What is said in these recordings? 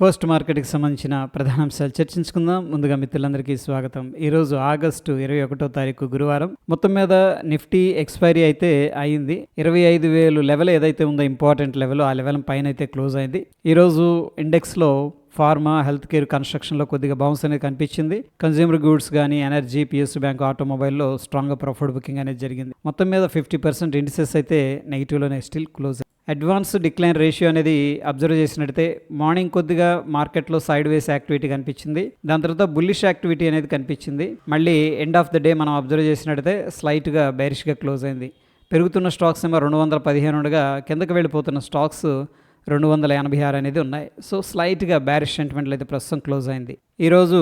Post మార్కెట్కి సంబంధించిన ప్రధాన అంశాలు చర్చించుకుందాం. ముందుగా మిత్రులందరికీ స్వాగతం. ఈరోజు ఆగస్టు ఇరవై ఒకటో తారీఖు గురువారం. మొత్తం మీద నిఫ్టీ ఎక్స్పైరీ అయితే అయింది. ఇరవై ఐదు వేలు లెవెల్ ఏదైతే ఉందో ఇంపార్టెంట్ లెవెల్ ఆ లెవెల్ పైన అయితే క్లోజ్ అయింది. ఈరోజు ఇండెక్స్లో ఫార్మా హెల్త్ కేర్ కన్స్ట్రక్షన్లో కొద్దిగా బౌన్స్ అనేది కనిపించింది. కన్జ్యూమర్ గూడ్స్ కానీ ఎనర్జీ పిఎస్సి బ్యాంక్ ఆటోమొబైల్లో స్ట్రాంగ్గా ప్రాఫిట్ బుకింగ్ అనేది జరిగింది. మొత్తం మీద ఫిఫ్టీ పర్సెంట్ ఇండిసెస్ అయితే నెగిటివ్లోనే still close advance decline ratio అనేది అబ్జర్వ్ చేసినట్టయితే మార్నింగ్ కొద్దిగా మార్కెట్లో సైడ్ వేస్ యాక్టివిటీ కనిపించింది. దాని తర్వాత బుల్లిష్ యాక్టివిటీ అనేది కనిపించింది. మళ్ళీ ఎండ్ ఆఫ్ ద డే మనం అబ్జర్వ్ చేసినట్టయితే స్లైట్గా బైరిష్గా క్లోజ్ అయింది. పెరుగుతున్న స్టాక్స్ ఏమో రెండు వందల పదిహేను ఉండగా కిందకు వెళ్ళిపోతున్న స్టాక్స్ రెండు వందల ఎనభై ఆరు అనేది ఉన్నాయి. సో స్లైట్గా బ్యారిష్ సెంటిమెంట్లు అయితే ప్రస్తుతం క్లోజ్ అయింది. ఈరోజు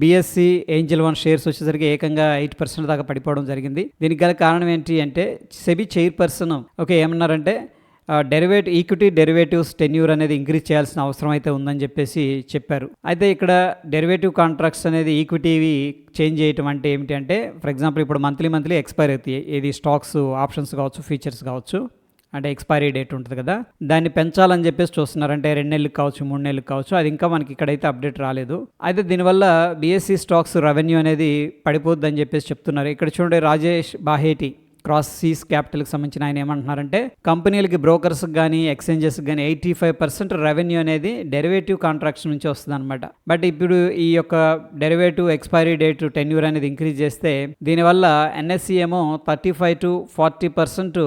బీఎస్సీ ఏంజల్ వన్ షేర్స్ వచ్చేసరికి ఏకంగా ఎయిట్ పర్సెంట్ దాకా పడిపోవడం జరిగింది. దీనికి గల కారణం ఏంటి అంటే సెబీ చైర్పర్సన్ ఓకే ఏమన్నారంటే డెరివేట్ ఈక్విటీ డెరివేటివ్స్ టెన్యూర్ అనేది ఇంక్రీజ్ చేయాల్సిన అవసరం అయితే ఉందని చెప్పేసి చెప్పారు. అయితే ఇక్కడ డెరివేటివ్ కాంట్రాక్ట్స్ అనేది ఈక్విటీవి చేంజ్ చేయటం అంటే ఏమిటి అంటే ఫర్ ఎగ్జాంపుల్ ఇప్పుడు మంత్లీ మంత్లీ ఎక్స్పైర్ అవుతాయి. ఇది స్టాక్స్ ఆప్షన్స్ కావచ్చు ఫీచర్స్ కావచ్చు అంటే ఎక్స్పైరీ డేట్ ఉంటుంది కదా. దాన్ని పెంచాలని చెప్పేసి చూస్తున్నారు అంటే రెండు నెలలకు కావచ్చు మూడు నెలలకు కావచ్చు అది ఇంకా మనకి ఇక్కడైతే అప్డేట్ రాలేదు. అయితే దీనివల్ల బీఎస్సీ స్టాక్స్ రెవెన్యూ అనేది పడిపోద్దని చెప్పేసి చెప్తున్నారు. ఇక్కడ చూడండి రాజేష్ బాహేటి. క్రాస్ సీస్ క్యాపిటల్కి సంబంధించిన ఆయన ఏమంటున్నారంటే కంపెనీలకి బ్రోకర్స్కి కానీ ఎక్స్చేంజెస్ కానీ ఎయిటీ ఫైవ్ పర్సెంట్ రెవెన్యూ అనేది డెరివేటివ్ కాంట్రాక్ట్స్ నుంచి వస్తుంది అనమాట బట్ ఇప్పుడు ఈ యొక్క డెరివేటివ్ ఎక్స్పైరీ డేట్ టెన్యూర్ అనేది ఇంక్రీజ్ చేస్తే దీనివల్ల ఎన్ఎస్సి ఏమో thirty five to forty percent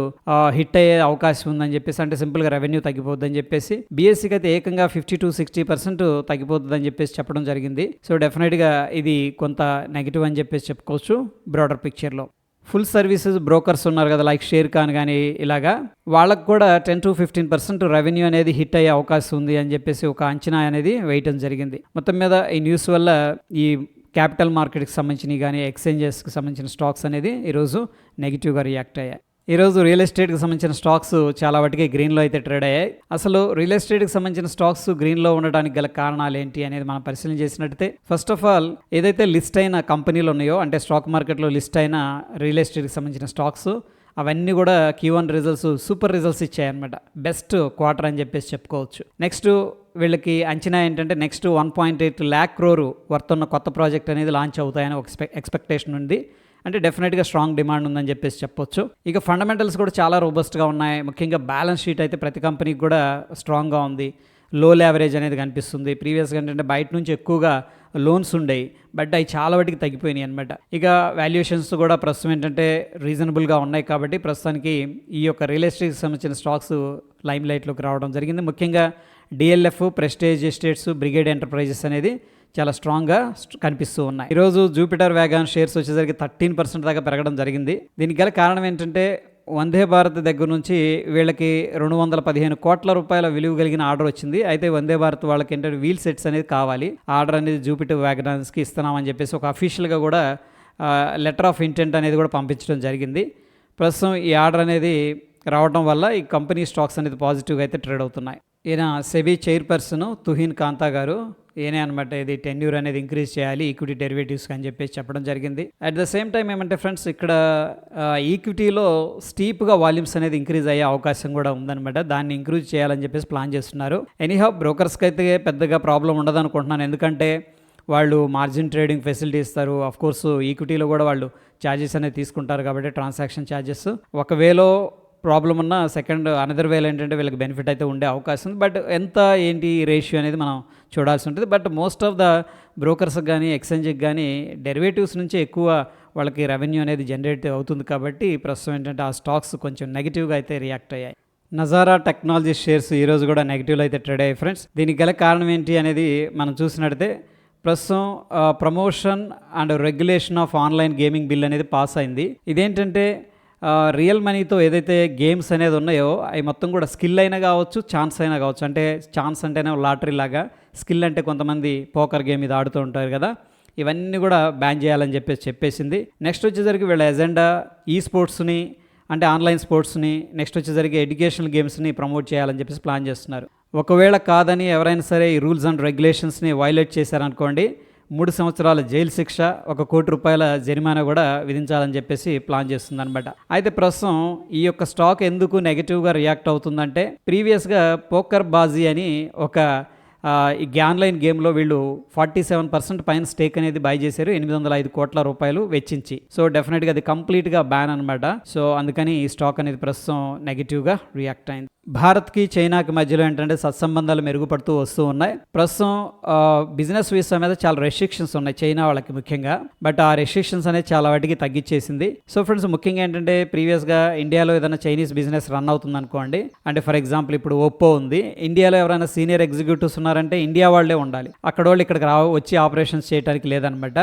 hit అయ్యే అవకాశం ఉందని చెప్పేసి అంటే సింపుల్గా రెవెన్యూ తగ్గిపోద్దని చెప్పేసి బీఎస్సీకి అయితే ఏకంగా ఫిఫ్టీ టు సిక్స్టీ పర్సెంట్ తగ్గిపోతుందని చెప్పేసి చెప్పడం జరిగింది. సో డెఫినెట్గా ఇది కొంత నెగిటివ్ అని చెప్పేసి చెప్పుకోవచ్చు బ్రాడర్ పిక్చర్లో. ఫుల్ సర్వీసెస్ బ్రోకర్స్ ఉన్నారు కదా లైక్ షేర్ ఖాన్ కానీ ఇలాగా. వాళ్ళకు కూడా ten to fifteen percent revenue అనేది హిట్ అయ్యే అవకాశం ఉంది అని చెప్పేసి ఒక అంచనా అనేది వేయటం జరిగింది. మొత్తం మీద ఈ న్యూస్ వల్ల ఈ క్యాపిటల్ మార్కెట్కి సంబంధించినవి కానీ ఎక్స్చేంజెస్కి సంబంధించిన స్టాక్స్ అనేది ఈరోజు నెగిటివ్గా రియాక్ట్ అయ్యాయి. ఈరోజు రియల్ ఎస్టేట్కి సంబంధించిన స్టాక్స్ చాలా వాటికి గ్రీన్లో అయితే ట్రేడ్ అయ్యాయి. అసలు రియల్ ఎస్టేట్కి సంబంధించిన స్టాక్స్ గ్రీన్లో ఉండడానికి గల కారణాలు ఏంటి అనేది మనం పరిశీలన చేసినట్టయితే ఫస్ట్ ఆఫ్ ఆల్ ఏదైతే లిస్ట్ అయిన కంపెనీలు ఉన్నాయో అంటే స్టాక్ మార్కెట్లో లిస్ట్ అయిన రియల్ ఎస్టేట్కి సంబంధించిన స్టాక్స్ అవన్నీ కూడా Q one results super results ఇచ్చాయన్నమాట. Best quarter అని చెప్పేసి చెప్పుకోవచ్చు. నెక్స్ట్ వీళ్ళకి అంచనా ఏంటంటే next one point eight lakh crore worth ఉన్న కొత్త ప్రాజెక్ట్ అనేది లాంచ్ అవుతాయని ఒక ఎక్స్పెక్టేషన్ ఉంది. అంటే డెఫినెట్గా స్ట్రాంగ్ డిమాండ్ ఉందని చెప్పేసి చెప్పొచ్చు. ఇక ఫండమెంటల్స్ కూడా చాలా రోబస్ట్గా ఉన్నాయి. ముఖ్యంగా బ్యాలెన్స్ షీట్ అయితే ప్రతి కంపెనీకి కూడా స్ట్రాంగ్గా ఉంది. లో యావరేజ్ అనేది కనిపిస్తుంది. ప్రీవియస్గా ఏంటంటే బయట నుంచి ఎక్కువగా లోన్స్ ఉండేవి. బట్ అవి చాలా వాటికి తగ్గిపోయినాయి అనమాట ఇక వాల్యుయేషన్స్ కూడా ప్రస్తుతం ఏంటంటే రీజనబుల్గా ఉన్నాయి కాబట్టి ప్రస్తుతానికి ఈ యొక్క రియల్ ఎస్టేట్కి సంబంధించిన స్టాక్స్ లైమ్ లైట్లోకి రావడం జరిగింది. ముఖ్యంగా DLF prestige estates brigade enterprises అనేది చాలా స్ట్రాంగ్గా కనిపిస్తూ ఉన్నాయి. ఈరోజు జూపిటర్ వ్యాగాన్ షేర్స్ వచ్చేసరికి థర్టీన్ పర్సెంట్ దాకా పెరగడం జరిగింది. దీనికి గల కారణం ఏంటంటే వందే భారత్ దగ్గర నుంచి వీళ్ళకి రెండు వందల పదిహేను కోట్ల రూపాయల విలువ కలిగిన ఆర్డర్ వచ్చింది. అయితే వందే భారత్ వాళ్ళకి ఏంటంటే వీల్ సెట్స్ అనేది కావాలి. ఆర్డర్ అనేది జూపిటర్ వ్యాగనాన్స్కి ఇస్తున్నామని చెప్పేసి ఒక అఫీషియల్గా కూడా లెటర్ ఆఫ్ ఇంటెంట్ అనేది కూడా పంపించడం జరిగింది. ప్రస్తుతం ఈ ఆర్డర్ అనేది రావడం వల్ల ఈ కంపెనీ స్టాక్స్ అనేది పాజిటివ్గా అయితే ట్రేడ్ అవుతున్నాయి. ఈయన సెబీ చైర్పర్సన్ తుహీన్ కాంతా గారు ఏనే అనమాట ఇది టెన్యూర్ అనేది ఇంక్రీజ్ చేయాలి ఈక్విటీ డెరివేటివ్స్ అని చెప్పేసి చెప్పడం జరిగింది. అట్ ద సేమ్ టైం ఏమంటే ఫ్రెండ్స్ ఇక్కడ ఈక్విటీలో స్టీప్గా వాల్యూమ్స్ అనేది ఇంక్రీజ్ అయ్యే అవకాశం కూడా ఉందన్నమాట. దాన్ని ఇంక్రీజ్ చేయాలని చెప్పేసి ప్లాన్ చేస్తున్నారు. ఎనీహౌ బ్రోకర్స్కి అయితే పెద్దగా ప్రాబ్లం ఉండదు అనుకుంటున్నాను. ఎందుకంటే వాళ్ళు మార్జిన్ ట్రేడింగ్ ఫెసిలిటీ ఇస్తారు. అఫ్ కోర్సు ఈక్విటీలో కూడా వాళ్ళు ఛార్జెస్ అనేది తీసుకుంటారు కాబట్టి ట్రాన్సాక్షన్ ఛార్జెస్ ఒకవేళ ప్రాబ్లం ఉన్న సెకండ్ అనదర్ వేలో ఏంటంటే వీళ్ళకి బెనిఫిట్ అయితే ఉండే అవకాశం ఉంది. బట్ ఎంత ఏంటి రేషియో అనేది మనం చూడాల్సి ఉంటుంది. బట్ మోస్ట్ ఆఫ్ ద బ్రోకర్స్కి కానీ ఎక్స్చేంజ్కి కానీ డెరివేటివ్స్ నుంచి ఎక్కువ వాళ్ళకి రెవెన్యూ అనేది జనరేట్ అవుతుంది కాబట్టి ప్రస్తుతం ఏంటంటే ఆ స్టాక్స్ కొంచెం నెగిటివ్గా అయితే రియాక్ట్ అయ్యాయి. నజారా టెక్నాలజీ షేర్స్ ఈరోజు కూడా నెగిటివ్లో అయితే ట్రేడ్ అయ్యాయి ఫ్రెండ్స్ దీనికి గల కారణం ఏంటి అనేది మనం చూసినట్టయితే ప్రస్తుతం promotion and regulation of online gaming bill అనేది పాస్ అయింది. ఇదేంటంటే రియల్ మనీతో ఏదైతే గేమ్స్ అనేది ఉన్నాయో అవి మొత్తం కూడా స్కిల్ అయినా కావచ్చు ఛాన్స్ అయినా కావచ్చు. అంటే ఛాన్స్ అంటేనే లాటరీ లాగా. స్కిల్ అంటే కొంతమంది పోకర్ గేమ్ ఇది ఆడుతూ ఉంటారు కదా. ఇవన్నీ కూడా బ్యాన్ చేయాలని చెప్పేసి చెప్పేసింది. నెక్స్ట్ వచ్చేసరికి వీళ్ళ ఎజెండా ఈ స్పోర్ట్స్ని అంటే ఆన్లైన్ స్పోర్ట్స్ని నెక్స్ట్ వచ్చేసరికి ఎడ్యుకేషనల్ గేమ్స్ని ప్రమోట్ చేయాలని చెప్పేసి ప్లాన్ చేస్తున్నారు. ఒకవేళ కాదని ఎవరైనా సరే ఈ రూల్స్ అండ్ రెగ్యులేషన్స్ని వైలేట్ చేశారనుకోండి మూడు సంవత్సరాల జైలు శిక్ష ఒక కోటి రూపాయల జరిమానా కూడా విధించాలని చెప్పేసి ప్లాన్ చేస్తుందనమాట అయితే ప్రస్తుతం ఈ యొక్క స్టాక్ ఎందుకు నెగిటివ్గా రియాక్ట్ అవుతుందంటే ప్రీవియస్గా పోకర్ బాజీ అని ఒక ఈ గ్యాన్లైన్ గేమ్లో వీళ్ళు ఫార్టీ సెవెన్ పర్సెంట్ పైన స్టేక్ అనేది బై చేశారు ఎనిమిది వందల ఐదు కోట్ల రూపాయలు వెచ్చించి. సో డెఫినెట్గా అది కంప్లీట్గా బ్యాన్ అనమాట సో అందుకని ఈ స్టాక్ అనేది ప్రస్తుతం నెగిటివ్గా రియాక్ట్ అయింది. భారత్కి చైనాకి మధ్యలో ఏంటంటే సత్సంబంధాలు మెరుగుపడుతూ వస్తూ ఉన్నాయి. ప్రస్తుతం బిజినెస్ వీసా మీద చాలా రెస్ట్రిక్షన్స్ ఉన్నాయి చైనా వాళ్ళకి ముఖ్యంగా. బట్ ఆ రెస్ట్రిక్షన్స్ అనేది చాలా వాటికి తగ్గించేసింది సో ఫ్రెండ్స్ ముఖ్యంగా ఏంటంటే ప్రీవియస్గా ఇండియాలో ఏదైనా చైనీస్ బిజినెస్ రన్ అవుతుంది అనుకోండి. అంటే ఫర్ ఎగ్జాంపుల్ ఇప్పుడు ఒప్పో ఉంది. ఇండియాలో ఎవరైనా సీనియర్ ఎగ్జిక్యూటివ్స్ ఉన్నారంటే ఇండియా వాళ్ళే ఉండాలి. అక్కడ వాళ్ళు ఇక్కడికి రా వచ్చి ఆపరేషన్స్ చేయడానికి లేదనమాట.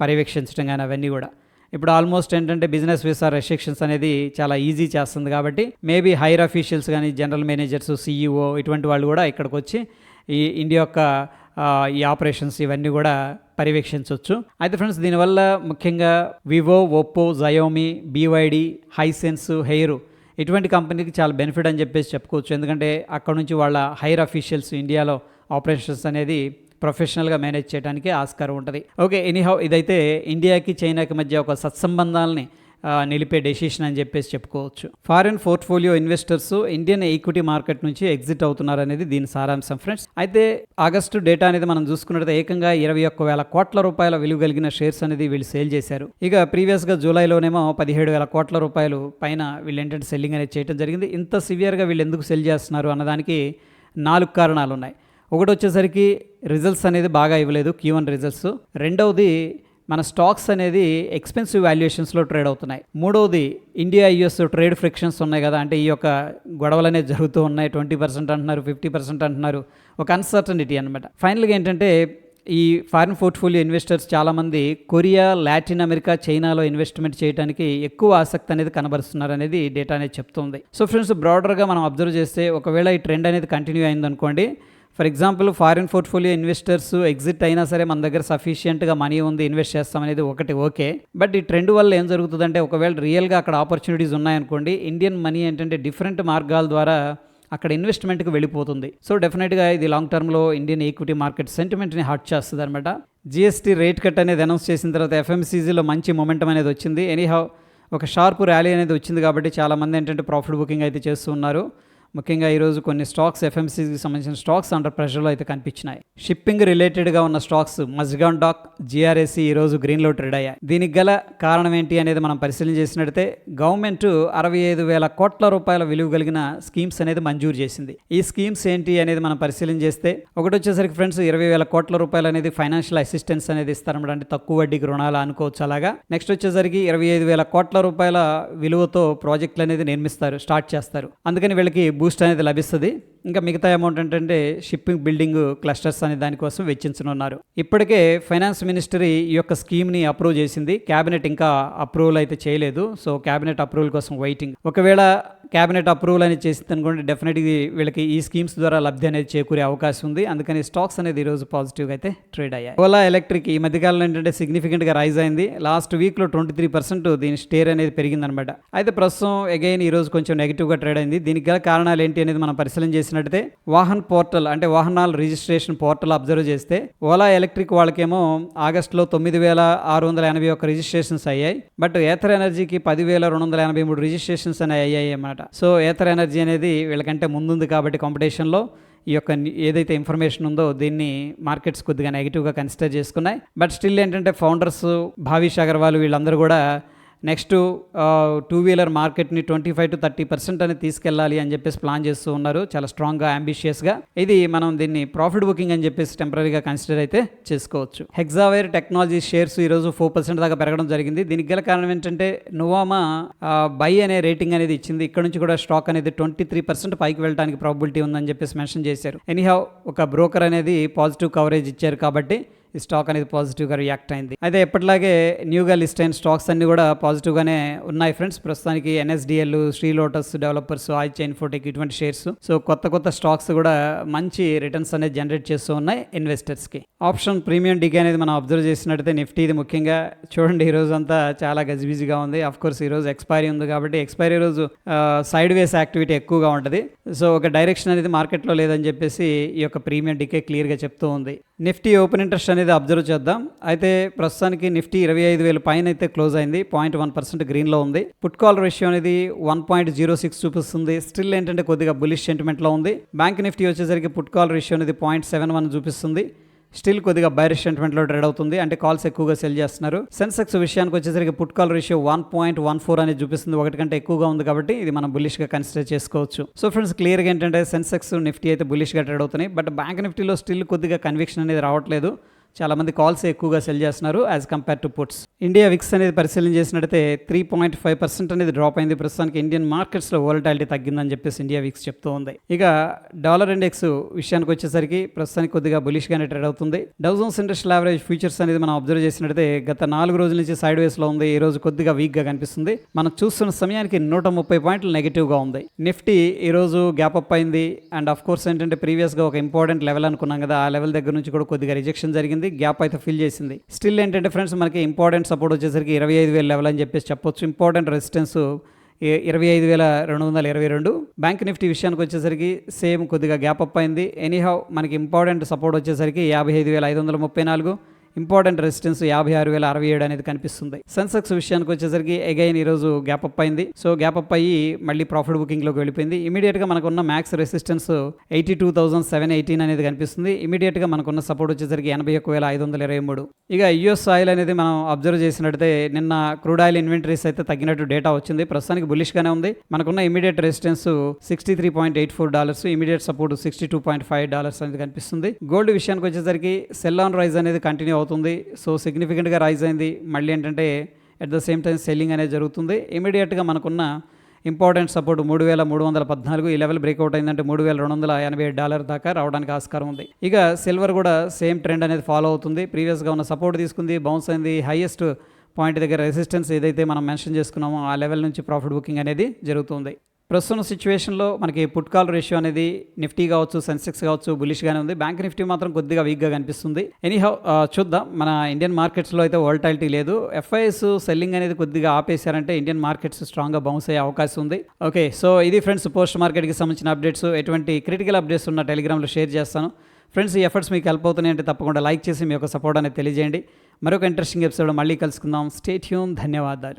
పర్యవేక్షించడం కానీ అవన్నీ కూడా. ఇప్పుడు ఆల్మోస్ట్ ఏంటంటే బిజినెస్ వీసా రెస్ట్రిక్షన్స్ అనేది చాలా ఈజీ చేస్తుంది కాబట్టి మేబీ హైర్ అఫీషియల్స్ కానీ జనరల్ మేనేజర్స్ సీఈఓ ఇటువంటి వాళ్ళు కూడా ఇక్కడికి వచ్చి ఈ ఇండియా యొక్క ఈ ఆపరేషన్స్ ఇవన్నీ కూడా పర్యవేక్షించవచ్చు. అయితే ఫ్రెండ్స్ దీనివల్ల ముఖ్యంగా Vivo Oppo Xiaomi BYD Hisense Haier ఇటువంటి కంపెనీకి చాలా బెనిఫిట్ అని చెప్పేసి చెప్పుకోవచ్చు. ఎందుకంటే అక్కడ నుంచి వాళ్ళ హైర్ అఫీషియల్స్ ఇండియాలో ఆపరేషన్స్ అనేది ప్రొఫెషనల్గా మేనేజ్ చేయడానికి ఆస్కారం ఉంటుంది. ఓకే ఎనీహౌ ఇదైతే ఇండియాకి చైనాకి మధ్య ఒక సత్సంబంధాలని నిలిపే డెసిషన్ అని చెప్పేసి చెప్పుకోవచ్చు. Foreign portfolio investors Indian equity market నుంచి ఎగ్జిట్ అవుతున్నారు అనేది దీని సారాంశం ఫ్రెండ్స్. అయితే ఆగస్టు డేటా అనేది మనం చూసుకున్నట్లయితే ఏకంగా ఇరవై ఒక్క వేల కోట్ల రూపాయల విలువ కలిగిన షేర్స్ అనేది వీళ్ళు సేల్ చేశారు. ఇక ప్రీవియస్గా జూలైలోనేమో పదిహేడు వేల కోట్ల రూపాయలు పైన వీళ్ళు ఏంటంటే సెల్లింగ్ అనేది చేయడం జరిగింది. ఇంత సివియర్గా వీళ్ళు ఎందుకు సెల్ చేస్తున్నారు అన్నదానికి నాలుగు కారణాలు ఉన్నాయి ఒకటి వచ్చేసరికి రిజల్ట్స్ అనేది బాగా ఇవ్వలేదు క్యూ వన్ రిజల్ట్స్ రెండవది మన స్టాక్స్ అనేది ఎక్స్పెన్సివ్ వాల్యుయేషన్స్లో ట్రేడ్ అవుతున్నాయి. మూడవది ఇండియా యుఎస్ ట్రేడ్ ఫ్రిక్షన్స్ ఉన్నాయి కదా అంటే ఈ యొక్క గొడవలు అనేది జరుగుతూ ఉన్నాయి. ట్వంటీ పర్సెంట్ అంటున్నారు ఫిఫ్టీ పర్సెంట్ అంటున్నారు. ఒక అన్సర్టనిటీ అనమాట ఫైనల్గా ఏంటంటే ఈ ఫారిన్ పోర్ట్ఫోలియో ఇన్వెస్టర్స్ చాలామంది కొరియా లాటిన్ అమెరికా చైనాలో ఇన్వెస్ట్మెంట్ చేయడానికి ఎక్కువ ఆసక్తి అనేది కనబరుస్తున్నారు అనేది డేటా అనేది చెప్తుంది. సో ఫ్రెండ్స్ బ్రాడర్గా మనం అబ్జర్వ్ చేస్తే ఒకవేళ ఈ ట్రెండ్ అనేది కంటిన్యూ అయిందనుకోండి for example foreign portfolio investors exit అయినా సరే మన దగ్గర సఫిషియెంట్గా మనీ ఉంది ఇన్వెస్ట్ చేస్తామనేది ఒకటి ఓకే. బట్ ఈ ట్రెండ్ వల్ల ఏం జరుగుతుందంటే ఒకవేళ రియల్గా అక్కడ ఆపర్చునిటీస్ ఉన్నాయనుకోండి ఇండియన్ మనీ ఏంటంటే డిఫరెంట్ మార్గాల ద్వారా అక్కడ ఇన్వెస్ట్మెంట్కి వెళ్ళిపోతుంది. సో డెఫినెట్గా ఇది లాంగ్ టర్మ్లో ఇండియన్ ఈక్విటీ మార్కెట్ సెంటిమెంట్ని హర్ట్ చేస్తుంది అనమాట జిఎస్టీ రేట్ కట్ అనేది అనౌన్స్ చేసిన తర్వాత ఎఫ్ఎంసీజీలో మంచి మొమెంటం అనేది వచ్చింది. ఎనీహౌ ఒక షార్ప్ ర్యాలీ అనేది వచ్చింది కాబట్టి చాలామంది ఏంటంటే ప్రాఫిట్ బుకింగ్ అయితే చేస్తూ ఉన్నారు. ముఖ్యంగా ఈరోజు కొన్ని స్టాక్స్ ఎఫ్ఎంసీకి సంబంధించిన స్టాక్స్ అండర్ ప్రెషర్లో అయితే కనిపించినాయి. షిప్పింగ్ రిలేటెడ్గా ఉన్న స్టాక్స్ మజ్గాన్ డాక్ జిఆర్ఎస్సి ఈరోజు గ్రీన్లో ట్రేడ్ అయ్యాయి. దీనికి గల కారణం ఏంటి అనేది మనం పరిశీలన చేసినట్టయితే గవర్నమెంట్ అరవై ఐదు వేల కోట్ల రూపాయల విలువ కలిగిన స్కీమ్స్ అనేది మంజూరు చేసింది. ఈ స్కీమ్స్ ఏంటి అనేది మనం పరిశీలన చేస్తే ఒకటి వచ్చేసరికి ఫ్రెండ్స్ ఇరవై వేల కోట్ల రూపాయలు అనేది ఫైనాన్షియల్ అసిస్టెన్స్ అనేది ఇస్తారన్నమాట అంటే తక్కువ వడ్డీకి రుణాలు అనుకోవచ్చు అలాగా. నెక్స్ట్ వచ్చేసరికి ఇరవై ఐదు వేల కోట్ల రూపాయల విలువతో ప్రాజెక్టులు అనేది నిర్మిస్తారు స్టార్ట్ చేస్తారు. అందుకని వీళ్ళకి బూస్ట్ అనేది లభిస్తుంది. ఇంకా మిగతా అమౌంట్ ఏంటంటే షిప్పింగ్ బిల్డింగ్ క్లస్టర్స్ అనే దానికోసం వెచ్చించనున్నారు. ఇప్పటికే ఫైనాన్స్ మినిస్టరీ ఈ యొక్క స్కీమ్ని అప్రూవ్ చేసింది. క్యాబినెట్ ఇంకా అప్రూవల్ అయితే చేయలేదు. సో క్యాబినెట్ అప్రూవల్ కోసం వెయిటింగ్ ఒకవేళ క్యాబినెట్ అప్రూవల్ అనేది చేసింది అనుకోండి డెఫినెట్గా వీళ్ళకి ఈ స్కీమ్స్ ద్వారా లబ్ధి అనేది చేకూరే అవకాశం ఉంది. అందుకని స్టాక్స్ అనేది ఈరోజు పాజిటివ్గా అయితే ట్రేడ్ అయ్యాయి. ఓలా ఎలక్ట్రిక్ ఈ మధ్యకాలంలో ఏంటంటే సిగ్నిఫికెంట్గా రైజ్ అయింది. లాస్ట్ వీక్లో ట్వంటీ త్రీ పర్సెంట్ దీని స్టేర్ అనేది పెరిగిందనమాట అయితే ప్రస్తుతం అగైన్ ఈ రోజు కొంచెం నెగిటివ్గా ట్రేడ్ అయింది. దీనికి గల కారణాలు ఏంటి అనేది మనం పరిశీలన చేసిన చూసినట్టయితే వాహన్ పోర్టల్ అంటే వాహనాల రిజిస్ట్రేషన్ పోర్టల్ అబ్జర్వ్ చేస్తే ఓలా ఎలక్ట్రిక్ వాళ్ళకేమో ఆగస్టులో తొమ్మిది వేల ఆరు వందల ఎనభై ఒక్క రిజిస్ట్రేషన్స్ అయ్యాయి. బట్ ఏథర్ ఎనర్జీకి పదివేల రెండు వందల ఎనభై మూడు రిజిస్ట్రేషన్స్ అనేవి అయ్యాయి అన్నమాట. సో ఏథర్ ఎనర్జీ అనేది వీళ్ళకంటే ముందుంది కాబట్టి కాంపిటీషన్లో ఈ యొక్క ఏదైతే ఇన్ఫర్మేషన్ ఉందో దీన్ని మార్కెట్స్ కొద్దిగా నెగిటివ్గా కన్సిడర్ చేసుకున్నాయి. బట్ స్టిల్ ఏంటంటే ఫౌండర్స్ భావిష్ అగర్వాల్ వీళ్ళందరూ కూడా నెక్స్ట్ టూ వీలర్ మార్కెట్ని twenty five to thirty percent అని తీసుకెళ్ళాలి అని చెప్పేసి ప్లాన్ చేస్తూ ఉన్నారు. చాలా స్ట్రాంగ్గా అంబిషియస్గా ఇది మనం దీన్ని ప్రాఫిట్ బుకింగ్ అని చెప్పేసి టెంపరీగా కన్సిడర్ అయితే చేసుకోవచ్చు. హెగ్జావేర్ టెక్నాలజీ షేర్స్ ఈరోజు ఫోర్ పర్సెంట్ దాకా పెరగడం జరిగింది. దీనికి గల కారణం ఏంటంటే నువామా బై అనే రేటింగ్ అనేది ఇచ్చింది. ఇక్కడ నుంచి కూడా స్టాక్ అనేది ట్వంటీ త్రీ పర్సెంట్ పైకి వెళ్ళడానికి ప్రాబిలిటీ ఉందని చెప్పేసి మెన్షన్ చేశారు. ఎనీహౌ ఒక బ్రోకర్ అనేది పాజిటివ్ కవరేజ్ ఇచ్చారు కాబట్టి ఈ స్టాక్ అనేది పాజిటివ్గా రియాక్ట్ అయింది. అయితే ఎప్పటిలాగే న్యూగా లిస్ట్ అయిన స్టాక్స్ అన్ని కూడా పాజిటివ్గానే ఉన్నాయి ఫ్రెండ్స్. ప్రస్తుతానికి ఎన్ఎస్డిఎల్ శ్రీ లోటస్ డెవలపర్స్ ఆయి చైన్ ఫోటెక్ ఇటువంటి షేర్స్. సో కొత్త కొత్త స్టాక్స్ కూడా మంచి రిటర్న్స్ అనేది జనరేట్ చేస్తూ ఉన్నాయి ఇన్వెస్టర్స్కి. ఆప్షన్ ప్రీమియం డికే అనేది మనం అబ్జర్వ్ చేసినట్టయితే నిఫ్టీ ఇది ముఖ్యంగా చూడండి ఈ రోజు అంతా చాలా గజిబిజిగా ఉంది. అఫ్ కోర్స్ ఈ రోజు ఎక్స్పైరీ ఉంది కాబట్టి ఎక్స్పైరీ రోజు సైడ్ వేస్ యాక్టివిటీ ఎక్కువగా ఉంటుంది. సో ఒక డైరెక్షన్ అనేది మార్కెట్లో లేదని చెప్పేసి ఈ యొక్క ప్రీమియం డికే క్లియర్గా చెప్తూ ఉంది. నిఫ్టీ ఓపెన్ ఇంట్రెస్ట్ అనేది అనేది అబ్జర్వ్ చేద్దాం. అయితే ప్రస్తుతానికి నిఫ్టీ ఇరవై ఐదు వేల పైన అయితే క్లోజ్ అయింది. పాయింట్ వన్ పర్సెంట్ గ్రీన్లో ఉంది. పుట్ కాల్ రేషియో అనేది వన్ పాయింట్ జీరో సిక్స్ చూపిస్తుంది. స్టిల్ ఏంటంటే కొద్దిగా బులిష్ సెంటిమెంట్లో ఉంది. బ్యాంక్ నిఫ్టీ వచ్చేసరికి పుట్ కాల్ రేషియో అనేది పాయింట్ సెవెన్ వన్ చూపిస్తుంది. స్టిల్ కొద్దిగా బైరిష్ సెంటిమెంట్లో ట్రేడ్ అవుతుంది. అంటే కాల్స్ ఎక్కువగా సెల్ చేస్తున్నారు. సెన్సెక్స్ విషయానికి వచ్చేసరికి put call ratio one point one four అనేది చూపిస్తుంది. ఒకటి కంటే ఎక్కువగా ఉంది కాబట్టి ఇది మనం బులిష్గా కన్సిడర్ చేసుకోవచ్చు. సో ఫ్రెండ్స్ క్లియర్గా ఏంటంటే సెన్సెక్స్ నిఫ్టీ అయితే బులిష్గా ట్రేడ్ అవుతున్నాయి. బట్ బ్యాంక్ నిఫ్టీలో స్టిల్ కొద్దిగా కన్విక్షన్ అనేది రావట్లేదు. చాలా మంది కాల్స్ ఎక్కువగా సెల్ చేస్తున్నారు as compared to puts. India VIX అనేది పరిశీలన చేసినట్టయితే త్రీ పాయింట్ ఫైవ్ పర్సెంట్ అనేది డ్రాప్ అయింది. ప్రస్తుతానికి ఇండియన్ మార్కెట్స్లో వోలటాలిటీ తగ్గిందని చెప్పేసి ఇండియా విక్స్ చెప్తూ ఉంది. ఇక డాలర్ ఇండెక్స్ విషయానికి వచ్చేసరికి ప్రస్తుతానికి కొద్దిగా బులిష్గానే ట్రేడ్ అవుతుంది. డౌజన్స్ ఇండస్ట్రియల్ యావరేజ్ ఫ్యూచర్స్ అనేది మనం అబ్జర్వ్ చేసినట్టయితే గత నాలుగు రోజుల నుంచి సైడ్ వేస్లో ఉంది. ఈ రోజు కొద్దిగా వీక్గా కనిపిస్తుంది. మనం చూస్తున్న సమయానికి నూట ముప్పై పాయింట్లు నెగిటివ్గా ఉంది. నిఫ్టీ ఈ రోజు గ్యాప్ అప్ అయింది. అండ్ ఆఫ్ కోర్స్ ఏంటంటే ప్రీవియస్గా ఒక ఇంపార్టెంట్ లెవెల్ అనుకున్నాం కదా. ఆ లెవెల్ దగ్గర నుంచి కూడా కొద్దిగా రిజెక్షన్ జరిగింది. గ్యాప్ అయితే ఫిల్ చేసింది. స్టిల్ ఏంటంటే ఫ్రెండ్స్ మనకి ఇంపార్టెంట్ సపోర్ట్ వచ్చేసరికి ఇరవై ఐదు వేల లెవెల్ అని చెప్పేసి చెప్పొచ్చు. ఇంపార్టెంట్ రెసిస్టెన్స్ ఇరవై ఐదు వేల రెండు వందల ఇరవై రెండు. బ్యాంక్ నిఫ్టీ విషయానికి వచ్చేసరికి సేమ్ కొద్దిగా గ్యాప్ అప్ అయింది. ఎనీహౌ మనకి ఇంపార్టెంట్ సపోర్ట్ వచ్చేసరికి యాభై ఐదు వేల ఐదు వందల ముప్పై నాలుగు. ఇంపార్టెంట్ రెసిస్టెన్స్ యాభై ఆరు వేల అరవై ఏడు అనేది కనిపిస్తుంది. సెన్సెక్స్ విషయానికి వచ్చేసరికి అగైన్ ఈరోజు గ్యాప్ అప్ అయింది. సో గ్యాప్ అప్ అయ్యి మళ్ళీ ప్రాఫిట్ బుకింగ్లోకి వెళ్ళిపోయింది. ఇమీడియట్గా మనకున్న max resistance eighty two thousand seven eighteen అనేది కనిపిస్తుంది. ఇమీడియట్గా మనకున్న సపోర్ట్ వచ్చేసరికి ఎనభై ఒక్క వేల ఐదు వందల ఇరవై మూడు. ఇక యుఎస్ ఆయిల్ అనేది మనం అబ్జర్వ్ చేసినట్టయితే నిన్న క్రూడ్ ఆయిల్ ఇన్వెంటరీస్ అయితే తగ్గినట్టు డేటా వచ్చింది. ప్రస్తుతానికి బులిష్గానే ఉంది. మనకున్న immediate resistance sixty three point eight four dollars immediate support sixty two point five dollars అనేది కనిపిస్తుంది. గోల్డ్ విషయానికి వచ్చేసరికి సెల్ ఆన్ రైజ్ అనేది కంటిన్యూ అవుతుంది. అవుతుంది. సో సిగ్నిఫికెంట్గా రైజ్ అయింది. మళ్ళీ ఏంటంటే at the same time selling అనేది జరుగుతుంది. ఇమీడియట్గా మనకున్న ఇంపార్టెంట్ సపోర్ట్ మూడు వేల మూడు వందల పద్నాలుగు ఈ లెవెల్ బ్రేక్అవుట్ అయిందంటే మూడు వేల రెండు వందల ఎనభై ఏడు డాలర్ దాకా రావడానికి ఆస్కారం ఉంది. ఇక సిల్వర్ కూడా సేమ్ ట్రెండ్ అనేది ఫాలో అవుతుంది. ప్రీవియస్గా ఉన్న సపోర్ట్ తీసుకుంది బౌన్స్ అయింది. హైయెస్ట్ పాయింట్ దగ్గర రెసిస్టెన్స్ ఏదైతే మనం మెన్షన్ చేసుకున్నామో ఆ లెవెల్ నుంచి ప్రాఫిట్ బుకింగ్ అనేది జరుగుతుంది. ప్రస్తుతం సిచ్యువేషన్లో మనకి పుట్ కాల్ రేషియో అనేది నిఫ్టీ కావచ్చు సెన్సెక్స్ కావచ్చు బులిష్గానే ఉంది. బ్యాంక్ నిఫ్టీ మాత్రం కొద్దిగా వీక్గా కనిపిస్తుంది. ఎనీహౌ చూద్దాం. మన ఇండియన్ మార్కెట్స్లో అయితే వోల్టాలిటీ లేదు. ఎఫ్ఐఎస్ సెల్లింగ్ అనేది కొద్దిగా ఆపేశారంటే ఇండియన్ మార్కెట్స్ స్ట్రాంగ్గా బౌన్స్ అయ్యే అవకాశం ఉంది. ఓకే సో ఇది ఫ్రెండ్స్ పోస్ట్ మార్కెట్కి సంబంధించిన అప్డేట్స్ ఎటువంటి క్రిటికల్ అప్డేట్స్ ఉన్న టెలిగ్రామ్లో షేర్ చేస్తాను. ఫ్రెండ్స్ ఈ ఎఫర్ట్స్ మీకు హెల్ప్ అవుతున్నాయంటే తప్పకుండా లైక్ చేసి మీ యొక్క సపోర్ట్ అనేది తెలియజేయండి. మరొక ఇంట్రెస్టింగ్ ఎపిసోడ్ మళ్ళీ కలుసుకుందాం. స్టేట్ హ్యూమ్ ధన్యవాదాలు.